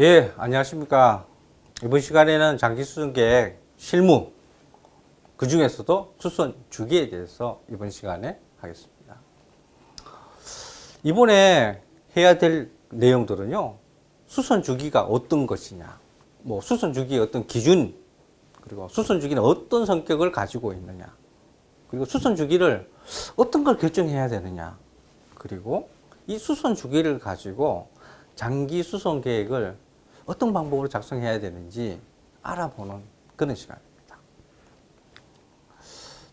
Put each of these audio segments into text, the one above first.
예, 안녕하십니까. 이번 시간에는 장기 수선 계획 실무, 그 중에서도 수선 주기에 대해서 이번 시간에 하겠습니다. 이번에 해야 될 내용들은요, 수선 주기가 어떤 것이냐, 뭐 수선 주기의 어떤 기준, 그리고 수선 주기는 어떤 성격을 가지고 있느냐, 그리고 수선 주기를 어떤 걸 결정해야 되느냐, 그리고 이 수선 주기를 가지고 장기 수선 계획을 어떤 방법으로 작성해야 되는지 알아보는 그런 시간입니다.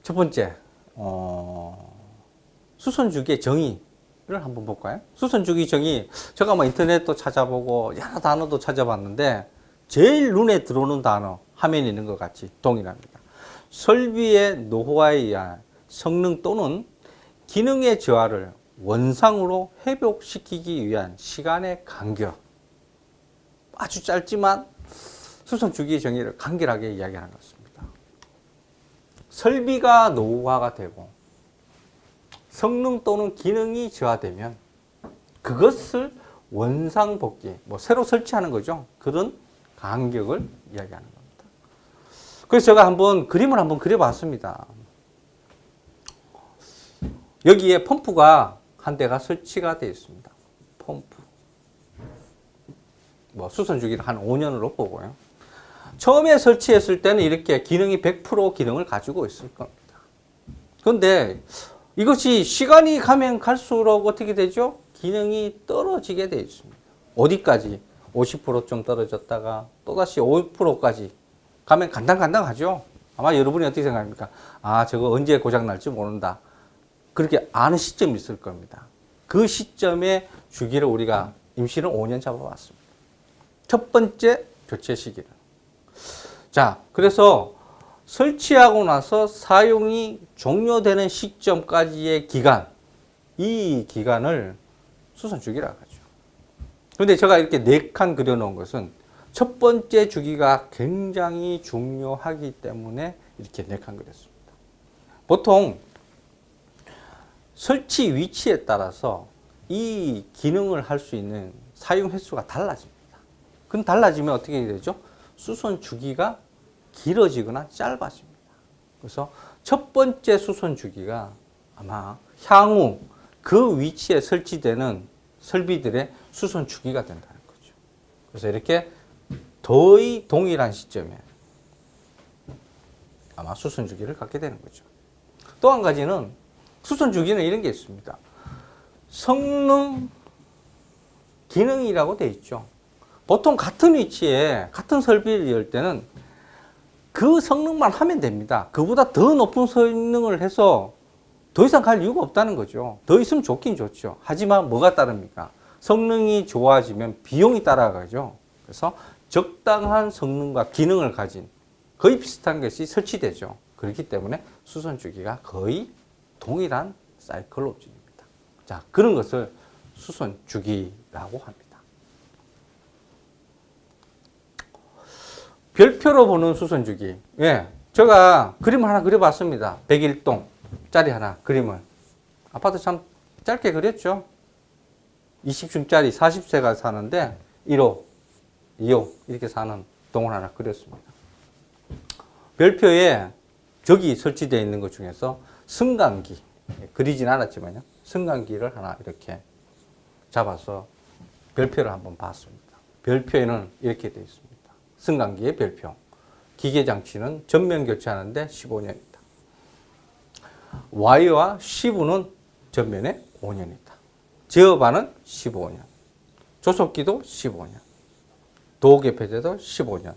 첫 번째, 어, 수선 주기의 정의 를 한번 볼까요? 수선 주기 정의, 제가 뭐 인터넷도 찾아보고 여러 단어도 찾아봤는데 제일 눈에 들어오는 단어 화면에 있는 것 같이 동일합니다. 설비의 노후화에 의한 성능 또는 기능의 저하를 원상으로 회복시키기 위한 시간의 간격. 아주 짧지만 수선 주기의 정의를 간결하게 이야기하는 것 같습니다. 설비가 노후화가 되고 성능 또는 기능이 저하되면 그것을 원상 복귀, 뭐 새로 설치하는 거죠. 그런 간격을 이야기하는 겁니다. 그래서 제가 한번 그림을 한번 그려봤습니다. 여기에 펌프가 한 대가 설치가 되어 있습니다. 펌프. 뭐 수선 주기를 한 5년으로 보고요. 처음에 설치했을 때는 이렇게 기능이 100% 기능을 가지고 있을 겁니다. 그런데 이것이 시간이 가면 갈수록 어떻게 되죠? 기능이 떨어지게 되어 있습니다. 어디까지? 50%좀 떨어졌다가 또다시 5%까지 가면 간당간당하죠? 아마 여러분이 어떻게 생각합니까? 아, 저거 언제 고장날지 모른다. 그렇게 아는 시점이 있을 겁니다. 그 시점에 주기를 우리가 임시는 5년 잡아봤습니다. 첫 번째 교체 시기를. 자, 그래서 설치하고 나서 사용이 종료되는 시점까지의 기간, 이 기간을 수선 주기라고 하죠. 그런데 제가 이렇게 네 칸 그려놓은 것은 첫 번째 주기가 굉장히 중요하기 때문에 이렇게 네 칸 그렸습니다. 보통 설치 위치에 따라서 이 기능을 할 수 있는 사용 횟수가 달라집니다. 그럼 달라지면 어떻게 되죠? 수선 주기가 길어지거나 짧아집니다. 그래서 첫 번째 수선 주기가 아마 향후 그 위치에 설치되는 설비들의 수선 주기가 된다는 거죠. 그래서 이렇게 거의 동일한 시점에 아마 수선 주기를 갖게 되는 거죠. 또 한 가지는 수선 주기는 이런 게 있습니다. 성능 기능이라고 돼 있죠. 보통 같은 위치에 같은 설비를 열 때는 그 성능만 하면 됩니다. 그보다 더 높은 성능을 해서 더 이상 갈 이유가 없다는 거죠. 더 있으면 좋긴 좋죠. 하지만 뭐가 따릅니까? 성능이 좋아지면 비용이 따라가죠. 그래서 적당한 성능과 기능을 가진 거의 비슷한 것이 설치되죠. 그렇기 때문에 수선 주기가 거의 동일한 사이클 로직입니다. 자, 그런 것을 수선 주기라고 합니다. 별표로 보는 수선 주기. 예. 제가 그림을 하나 그려봤습니다. 101동 짜리 하나 그림을. 아파트 참 짧게 그렸죠. 20층짜리 40세가 사는데 1호, 2호 이렇게 사는 동을 하나 그렸습니다. 별표에 저기 설치되어 있는 것 중에서 승강기 그리진 않았지만요. 승강기를 하나 이렇게 잡아서 별표를 한번 봤습니다. 별표에는 이렇게 되어 있습니다. 승강기의 별표. 기계 장치는 전면 교체하는데 15년이다. 와이어와 시브는 전면에 5년이다. 제어반은 15년. 조속기도 15년. 도계 폐쇄도 15년.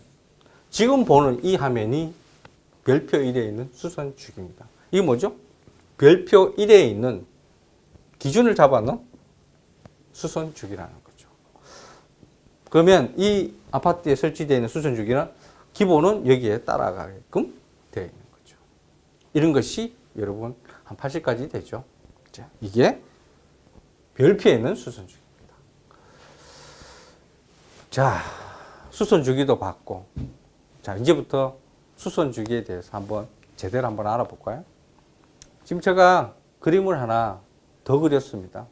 지금 보는 이 화면이 별표 1에 있는 수선 주기입니다. 이게 뭐죠? 별표 1에 있는 기준을 잡아놓은 수선 주기라는 거죠. 그러면 이 아파트에 설치되어 있는 수선 주기는 기본은 여기에 따라가게끔 되어 있는 거죠. 이런 것이 여러분 한 80까지 되죠. 자, 이게 별표에 있는 수선 주기입니다. 자, 수선 주기도 봤고, 자, 이제부터 수선 주기에 대해서 한번 제대로 한번 알아볼까요? 지금 제가 그림을 하나 더 그렸습니다.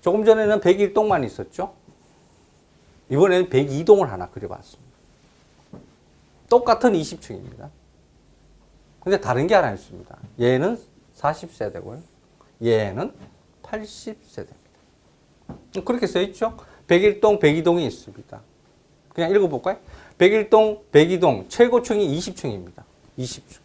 조금 전에는 101동만 있었죠? 이번에는 102동을 하나 그려봤습니다. 똑같은 20층입니다. 근데 다른 게 하나 있습니다. 얘는 40세대고요. 얘는 80세대입니다. 그렇게 써 있죠? 101동, 102동이 있습니다. 그냥 읽어볼까요? 101동, 102동, 최고층이 20층입니다. 20층.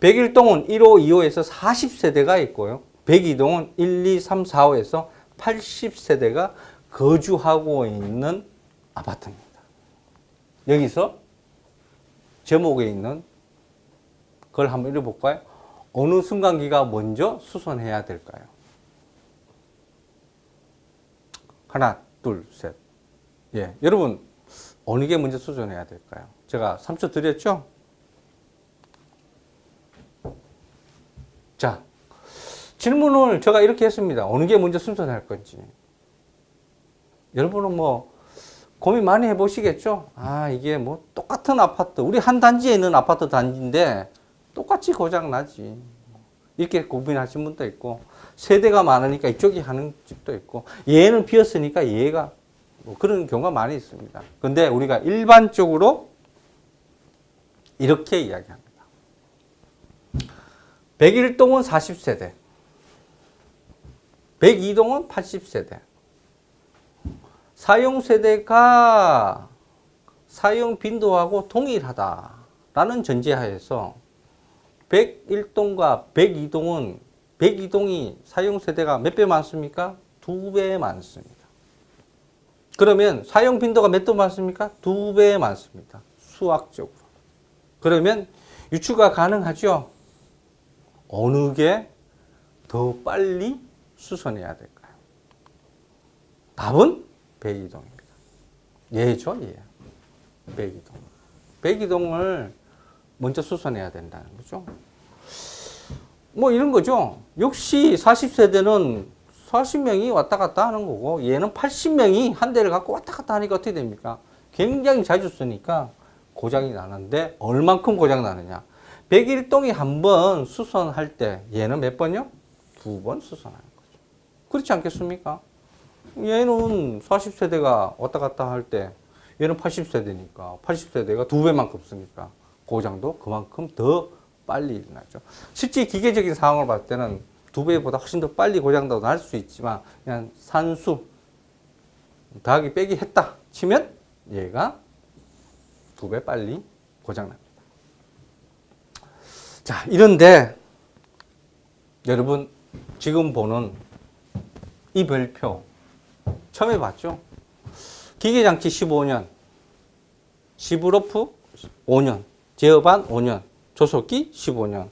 101동은 1호, 2호에서 40세대가 있고요. 102동은 1, 2, 3, 4호에서 80세대가 거주하고 있는 아파트입니다. 여기서 제목에 있는 그걸 한번 읽어볼까요? 어느 순간기가 먼저 수선해야 될까요? 하나, 둘, 셋. 예, 여러분 어느 게 먼저 수선해야 될까요? 제가 3초 드렸죠? 자, 질문을 제가 이렇게 했습니다. 어느 게 먼저 수선할 건지. 여러분은 뭐 고민 많이 해보시겠죠? 아, 이게 뭐 똑같은 아파트, 우리 한 단지에 있는 아파트 단지인데 똑같이 고장 나지. 이렇게 고민하신 분도 있고, 세대가 많으니까 이쪽이 하는 집도 있고, 얘는 비었으니까 얘가 뭐 그런 경우가 많이 있습니다. 근데 우리가 일반적으로 이렇게 이야기합니다. 101동은 40세대, 102동은 80세대, 사용 세대가 사용 빈도하고 동일하다라는 전제하에서 101동과 102동은 102동이 사용 세대가 몇 배 많습니까? 두 배 많습니다. 그러면 사용 빈도가 몇배 많습니까? 두 배 많습니다. 수학적으로. 그러면 유추가 가능하죠? 어느 게 더 빨리 수선해야 될까요? 답은 백이동입니다. 예죠, 예. 백이동. 백이동을 먼저 수선해야 된다는 거죠. 뭐 이런 거죠. 역시 40세대는 40명이 왔다 갔다 하는 거고, 얘는 80명이 한 대를 갖고 왔다 갔다 하니까 어떻게 됩니까? 굉장히 자주 쓰니까 고장이 나는데, 얼만큼 고장 나느냐? 101동이 한 번 수선할 때, 얘는 몇 번요? 두 번 수선하는 거죠. 그렇지 않겠습니까? 얘는 40세대가 왔다 갔다 할 때 얘는 80세대니까 80세대가 두 배만큼 쓰니까 고장도 그만큼 더 빨리 일어나죠. 실제 기계적인 상황을 봤을 때는 두 배보다 훨씬 더 빨리 고장도 날 수 있지만 그냥 산수 더하기 빼기 했다 치면 얘가 두 배 빨리 고장납니다. 자, 이런데 여러분 지금 보는 이 별표 처음에 봤죠? 기계장치 15년, 시브로프 5년, 제어반 5년, 조속기 15년,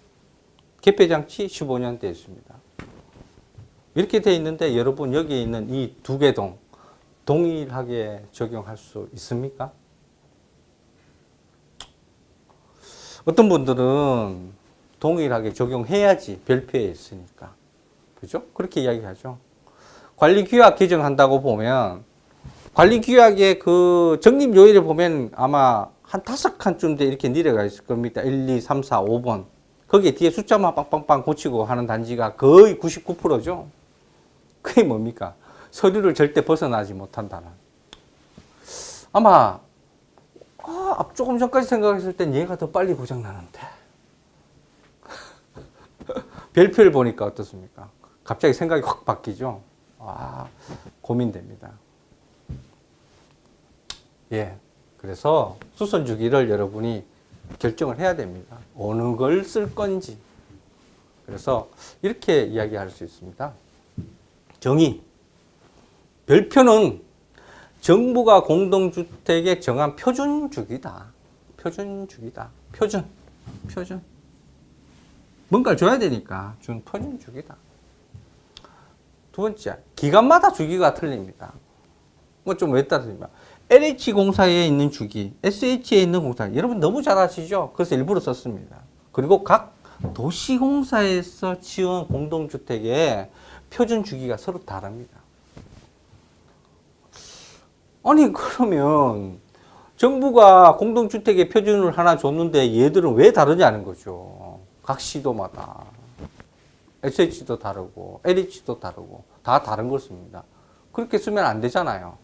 개폐장치 15년 되어 있습니다. 이렇게 되어 있는데 여러분 여기에 있는 이 두 개 동 동일하게 적용할 수 있습니까? 어떤 분들은 동일하게 적용해야지 별표에 있으니까. 그죠? 그렇게 이야기하죠. 관리 규약 개정한다고 보면 관리 규약의 그 적립 요일을 보면 아마 한 다섯 칸쯤 돼 이렇게 내려가 있을 겁니다. 1, 2, 3, 4, 5번. 거기에 뒤에 숫자만 빵빵빵 고치고 하는 단지가 거의 99%죠. 그게 뭡니까? 서류를 절대 벗어나지 못한다는. 아마 아, 앞 조금 전까지 생각했을 땐 얘가 더 빨리 고장 나는데. 별표를 보니까 어떻습니까? 갑자기 생각이 확 바뀌죠. 아, 고민됩니다. 예. 그래서 수선 주기를 여러분이 결정을 해야 됩니다. 어느 걸 쓸 건지. 그래서 이렇게 이야기할 수 있습니다. 정의. 별표는 정부가 공동주택에 정한 표준 주기다. 표준 주기다. 표준. 표준. 뭔가를 줘야 되니까 준 표준 주기다. 두 번째, 기간마다 주기가 틀립니다. 뭐좀왜 따릅니까? LH 공사에 있는 주기, SH에 있는 공사, 여러분 너무 잘 아시죠? 그래서 일부러 썼습니다. 그리고 각 도시공사에서 지은 공동주택의 표준 주기가 서로 다릅니다. 아니, 그러면 정부가 공동주택의 표준을 하나 줬는데 얘들은 왜 다르냐는 거죠. 각 시도마다. SH도 다르고 LH도 다르고 다 다른 걸 씁니다. 그렇게 쓰면 안 되잖아요.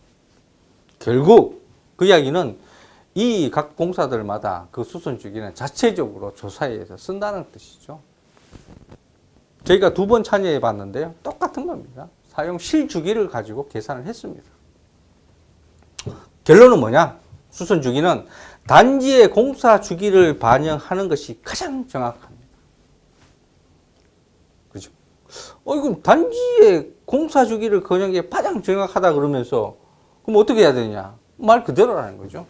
결국 그 이야기는 이 각 공사들마다 그 수선 주기는 자체적으로 조사해서 쓴다는 뜻이죠. 저희가 두 번 참여해 봤는데요. 똑같은 겁니다. 사용 실주기를 가지고 계산을 했습니다. 결론은 뭐냐? 수선 주기는 단지의 공사 주기를 반영하는 것이 가장 정확합니다. 그죠? 어, 이건 단지의 공사 주기를 거는 게 가장 정확하다 그러면서 그럼 어떻게 해야 되냐? 말 그대로라는 거죠.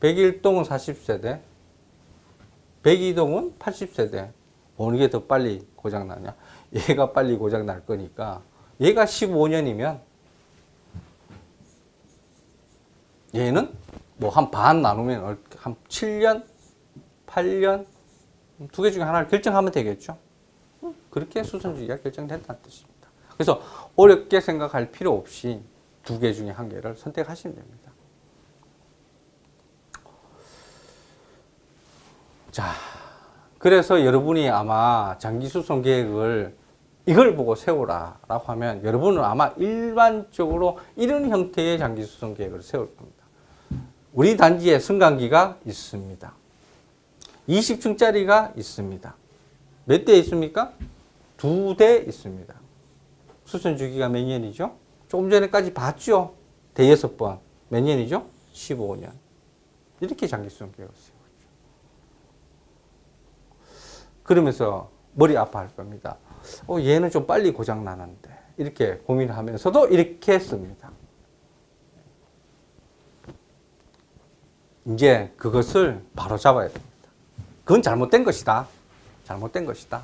101동은 40세대, 102동은 80세대. 어느 게 더 빨리 고장나냐? 얘가 빨리 고장날 거니까 얘가 15년이면 얘는 뭐 한 반 나누면 얼- 한 7년, 8년 두 개 중에 하나를 결정하면 되겠죠. 음, 그렇게 수선주기가 결정된다는 뜻입니다. 그래서 어렵게 생각할 필요 없이 두 개 중에 한 개를 선택하시면 됩니다. 자, 그래서 여러분이 아마 장기 수송 계획을 이걸 보고 세우라 라고 하면 여러분은 아마 일반적으로 이런 형태의 장기 수송 계획을 세울 겁니다. 우리 단지에 승강기가 있습니다. 20층짜리가 있습니다. 몇 대 있습니까? 두 대 있습니다. 수선 주기가 몇 년이죠? 조금 전에까지 봤죠? 대여섯 번. 몇 년이죠? 15년. 이렇게 장기 수송 계획을 세우죠. 그러면서 머리 아파할 겁니다. 어, 얘는 좀 빨리 고장 나는데. 이렇게 고민하면서도 이렇게 했습니다. 이제 그것을 바로 잡아야 됩니다. 그건 잘못된 것이다. 잘못된 것이다.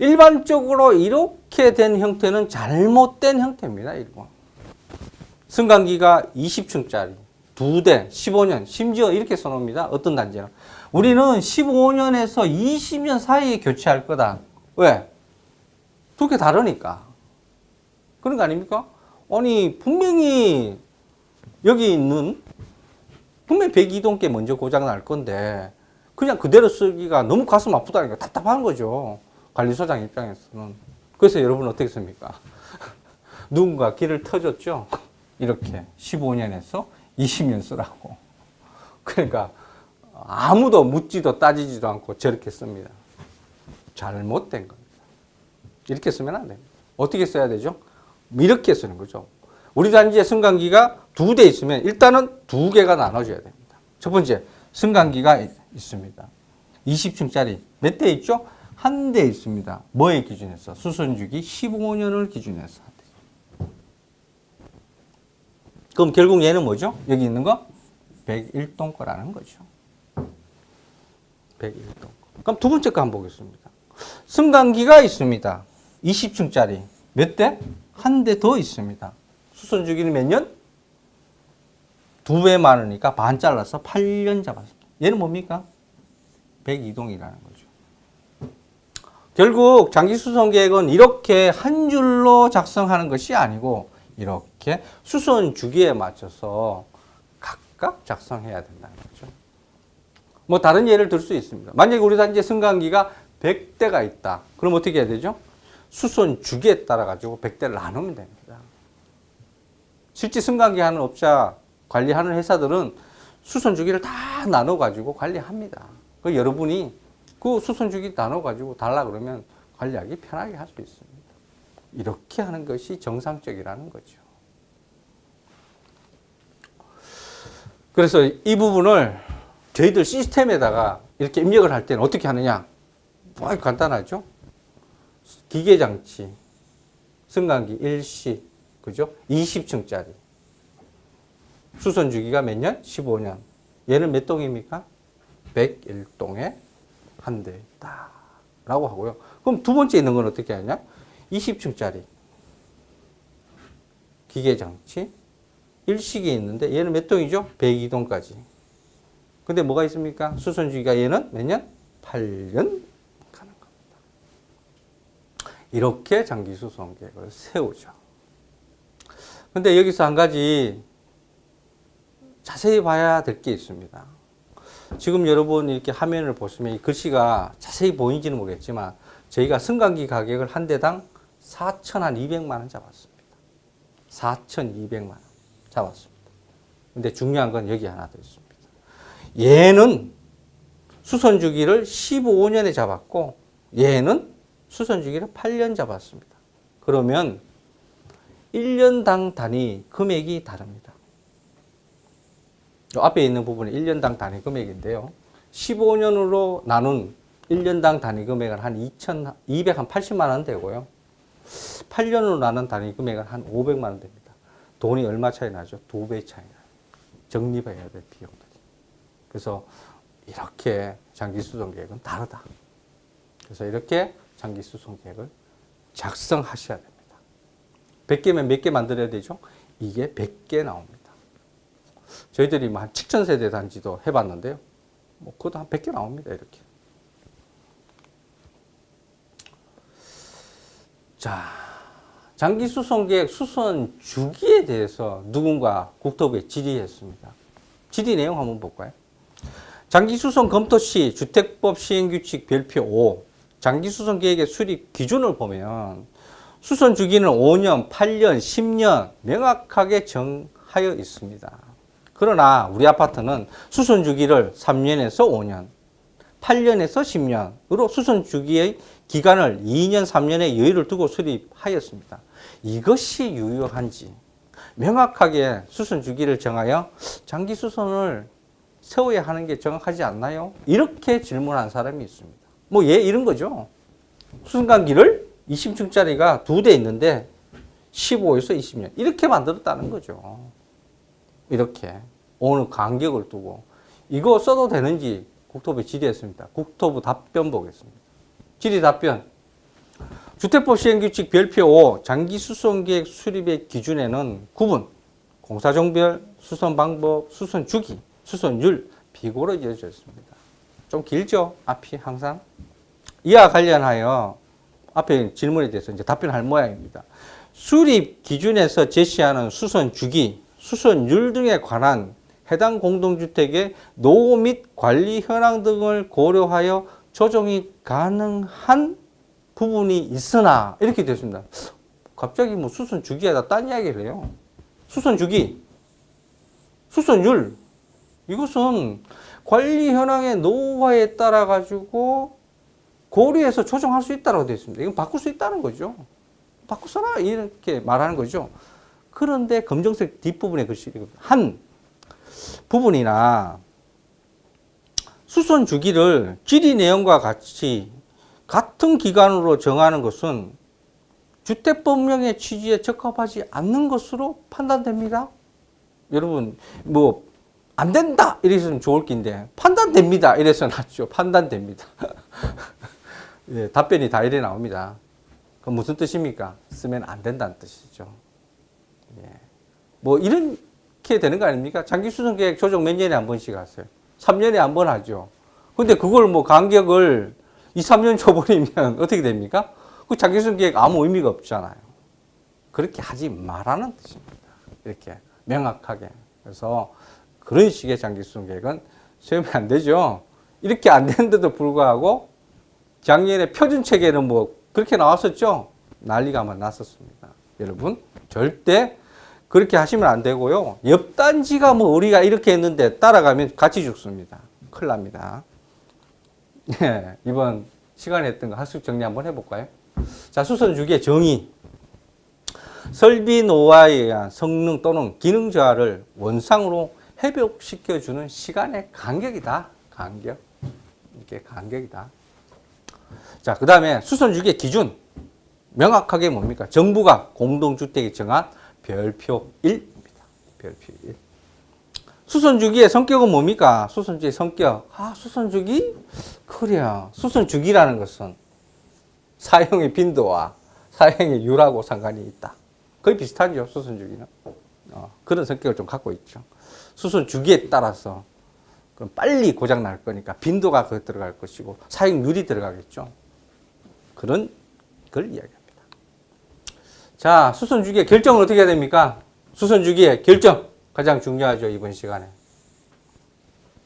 일반적으로 이렇게 된 형태는 잘못된 형태입니다. 이거. 승강기가 20층짜리 두 대, 15년, 심지어 이렇게 써놓습니다. 어떤 단지는. 우리는 15년에서 20년 사이에 교체할 거다. 왜? 두 개 다르니까. 그런 거 아닙니까? 아니, 분명히 여기 있는 분명히 102동께 먼저 고장 날 건데 그냥 그대로 쓰기가 너무 가슴 아프다니까 답답한 거죠. 관리소장 입장에서는. 그래서 여러분 어떻게 씁니까? 누군가 길을 터줬죠. 이렇게 15년에서 20년 쓰라고. 그러니까 아무도 묻지도 따지지도 않고 저렇게 씁니다. 잘못된 겁니다. 이렇게 쓰면 안 됩니다. 어떻게 써야 되죠? 이렇게 쓰는 거죠. 우리 단지에 승강기가 두 대 있으면 일단은 두 개가 나눠져야 됩니다. 첫 번째, 승강기가 있- 있습니다. 20층짜리 몇 대 있죠? 한 대 있습니다. 뭐에 기준해서? 수선주기 15년을 기준해서. 한 대. 그럼 결국 얘는 뭐죠? 여기 있는 거? 101동 거라는 거죠. 101동. 그럼 두 번째 거 한번 보겠습니다. 승강기가 있습니다. 20층짜리. 몇 대? 한 대 더 있습니다. 수선 주기는 몇 년? 두 배 많으니까 반 잘라서 8년 잡았습니다. 얘는 뭡니까? 102동이라는 거죠. 결국 장기 수선 계획은 이렇게 한 줄로 작성하는 것이 아니고 이렇게 수선 주기에 맞춰서 각각 작성해야 된다는 거죠. 뭐 다른 예를 들 수 있습니다. 만약에 우리 단지에 승강기가 100대가 있다. 그럼 어떻게 해야 되죠? 수선 주기에 따라 가지고 100대를 나누면 됩니다. 실제 승강기 하는 업자 관리하는 회사들은 수선 주기를 다 나눠 가지고 관리합니다. 그 여러분이 그 수선 주기 나눠 가지고 달라 그러면 관리하기 편하게 할 수 있습니다. 이렇게 하는 것이 정상적이라는 거죠. 그래서 이 부분을 저희들 시스템에다가 이렇게 입력을 할 때는 어떻게 하느냐? 아주 간단하죠. 기계 장치, 승강기 일시, 그죠? 20층짜리. 수선 주기가 몇 년? 15년. 얘는 몇 동입니까? 101동에 한대 있다. 라고 하고요. 그럼 두 번째 있는 건 어떻게 하냐? 20층짜리. 기계 장치. 일식이 있는데 얘는 몇 동이죠? 102동까지. 근데 뭐가 있습니까? 수선 주기가 얘는 몇 년? 8년 가는 겁니다. 이렇게 장기 수송 계획을 세우죠. 근데 여기서 한 가지 자세히 봐야 될 게 있습니다. 지금 여러분 이렇게 화면을 보시면 이 글씨가 자세히 보이는지는 모르겠지만 저희가 승강기 가격을 한 대당 4,200만 원 잡았습니다. 4,200만 원. 잡았습니다. 근데 중요한 건 여기 하나 더 있습니다. 얘는 수선 주기를 15년에 잡았고 얘는 수선 주기를 8년 잡았습니다. 그러면 1년당 단위 금액이 다릅니다. 요 앞에 있는 부분이 1년당 단위 금액인데요. 15년으로 나눈 1년당 단위 금액은 한 2천, 280만 원 되고요. 8년으로 나눈 단위 금액은 한 500만 원 됩니다. 돈이 얼마 차이 나죠? 두 배 차이 나요. 적립해야 될 비용들이. 그래서 이렇게 장기 수송 계획은 다르다. 그래서 이렇게 장기 수송 계획을 작성하셔야 됩니다. 100개면 몇 개 만들어야 되죠? 이게 100개 나옵니다. 저희들이 뭐한 7,000세대 단지도 해봤는데요. 뭐, 그것도 한 100개 나옵니다. 이렇게. 자, 장기 수송 계획 수선 주기에 대해서 누군가 국토부에 질의했습니다. 질의 내용 한번 볼까요? 장기 수송 검토 시 주택법 시행 규칙 별표 5 장기 수송 계획의 수립 기준을 보면 수선 주기는 5년, 8년, 10년 명확하게 정하여 있습니다. 그러나 우리 아파트는 수선 주기를 3년에서 5년, 8년에서 10년으로 수선 주기의 기간을 2년, 3년의 여유를 두고 수립하였습니다. 이것이 유효한지 명확하게 수선 주기를 정하여 장기 수선을 세워야 하는 게 정확하지 않나요? 이렇게 질문한 사람이 있습니다. 뭐, 예, 이런 거죠. 수선관기를 20층짜리가 두 대 있는데 15에서 20년. 이렇게 만들었다는 거죠. 이렇게. 어느 간격을 두고. 이거 써도 되는지 국토부에 질의했습니다. 국토부 답변 보겠습니다. 질의 답변. 주택법 시행규칙 별표 5 장기 수선계획 수립의 기준에는 구분, 공사종별, 수선 방법, 수선 주기, 수선율, 비고로 이어져 있습니다. 좀 길죠? 앞이 항상. 이와 관련하여 앞에 질문에 대해서 이제 답변할 모양입니다. 수립 기준에서 제시하는 수선 주기, 수선율 등에 관한 해당 공동주택의 노후 및 관리 현황 등을 고려하여 조정이 가능한 부분이 있으나 이렇게 됐습니다. 갑자기 뭐 수선 주기에다 딴 이야기를 해요. 수선 주기, 수선율 이것은 관리 현황의 노후화에 따라 가지고 고려해서 조정할 수 있다고 되어 있습니다. 이건 바꿀 수 있다는 거죠. 바꿔 써라 이렇게 말하는 거죠. 그런데 검정색 뒷부분에 글씨 한 부분이나 수선 주기를 질의 내용과 같이 같은 기간으로 정하는 것은 주택법령의 취지에 적합하지 않는 것으로 판단됩니다. 여러분 뭐 안 된다 이래서는 좋을 긴데 판단됩니다 이래서 낫죠. 판단됩니다. 예, 답변이 다 이래 나옵니다. 그 무슨 뜻입니까? 쓰면 안 된다는 뜻이죠. 예. 뭐 이렇게 되는 거 아닙니까? 장기 수선 계획 조정 몇 년에 한 번씩 하세요. 3년에 한 번 하죠. 근데 그걸 뭐 간격을 2, 3년 줘버리면 어떻게 됩니까? 그 장기 수선 계획 아무 의미가 없잖아요. 그렇게 하지 말라는 뜻입니다. 이렇게 명확하게. 그래서 그런 식의 장기 수선 계획은 세우면 안 되죠. 이렇게 안 되는데도 불구하고 작년에 표준 체계는 뭐 그렇게 나왔었죠? 난리가 막 났었습니다. 여러분, 절대 그렇게 하시면 안 되고요. 옆 단지가 뭐 우리가 이렇게 했는데 따라가면 같이 죽습니다. 큰일 납니다. 예, 이번 시간에 했던 거 학습 정리 한번 해볼까요? 자, 수선 주기의 정의. 설비 노화에 의한 성능 또는 기능 저하를 원상으로 회복시켜주는 시간의 간격이다. 간격. 이게 간격이다. 자, 그 다음에 수선 주기의 기준. 명확하게 뭡니까? 정부가 공동주택에 정한 별표 1입니다. 별표 1. 수선주기의 성격은 뭡니까? 수선주기의 성격. 아, 수선주기? 그래요. 수선주기라는 것은 사용의 빈도와 사용의 율하고 상관이 있다. 거의 비슷하죠, 수선주기는. 어, 그런 성격을 좀 갖고 있죠. 수선주기에 따라서 그럼 빨리 고장 날 거니까 빈도가 그 들어갈 것이고 사용률이 들어가겠죠. 그런 걸 이야기합니다. 자, 수선 주기의 결정은 어떻게 해야 됩니까? 수선 주기의 결정 가장 중요하죠 이번 시간에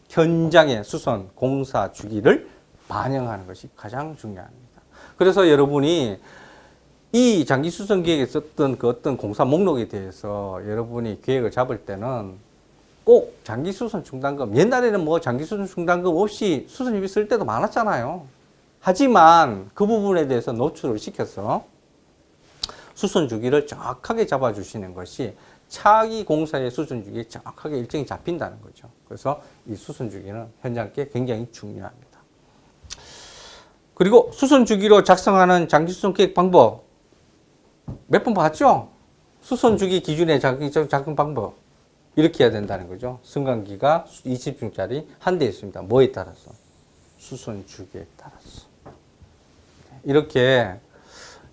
현장의 수선 공사 주기를 반영하는 것이 가장 중요합니다. 그래서 여러분이 이 장기 수선 계획에 썼던 그 어떤 공사 목록에 대해서 여러분이 계획을 잡을 때는 꼭 장기 수선 충당금 옛날에는 뭐 장기 수선 충당금 없이 수선유비 쓸 때도 많았잖아요. 하지만 그 부분에 대해서 노출을 시켜서 수선 주기를 정확하게 잡아주시는 것이 차기 공사의 수선 주기에 정확하게 일정이 잡힌다는 거죠. 그래서 이 수선 주기는 현장께 굉장히 중요합니다. 그리고 수선 주기로 작성하는 장기 수선 계획 방법 몇 번 봤죠? 수선 주기 기준의 작성 방법 이렇게 해야 된다는 거죠. 승강기가 20층짜리 한 대 있습니다. 뭐에 따라서? 수선 주기에 따라서. 이렇게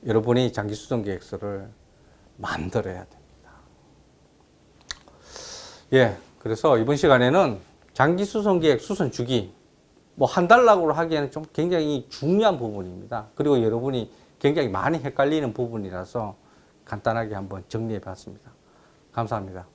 여러분이 장기 수선 계획서를 만들어야 됩니다. 예, 그래서 이번 시간에는 장기 수선 계획 수선 주기 뭐 한 달락으로 하기에는 좀 굉장히 중요한 부분입니다. 그리고 여러분이 굉장히 많이 헷갈리는 부분이라서 간단하게 한번 정리해 봤습니다. 감사합니다.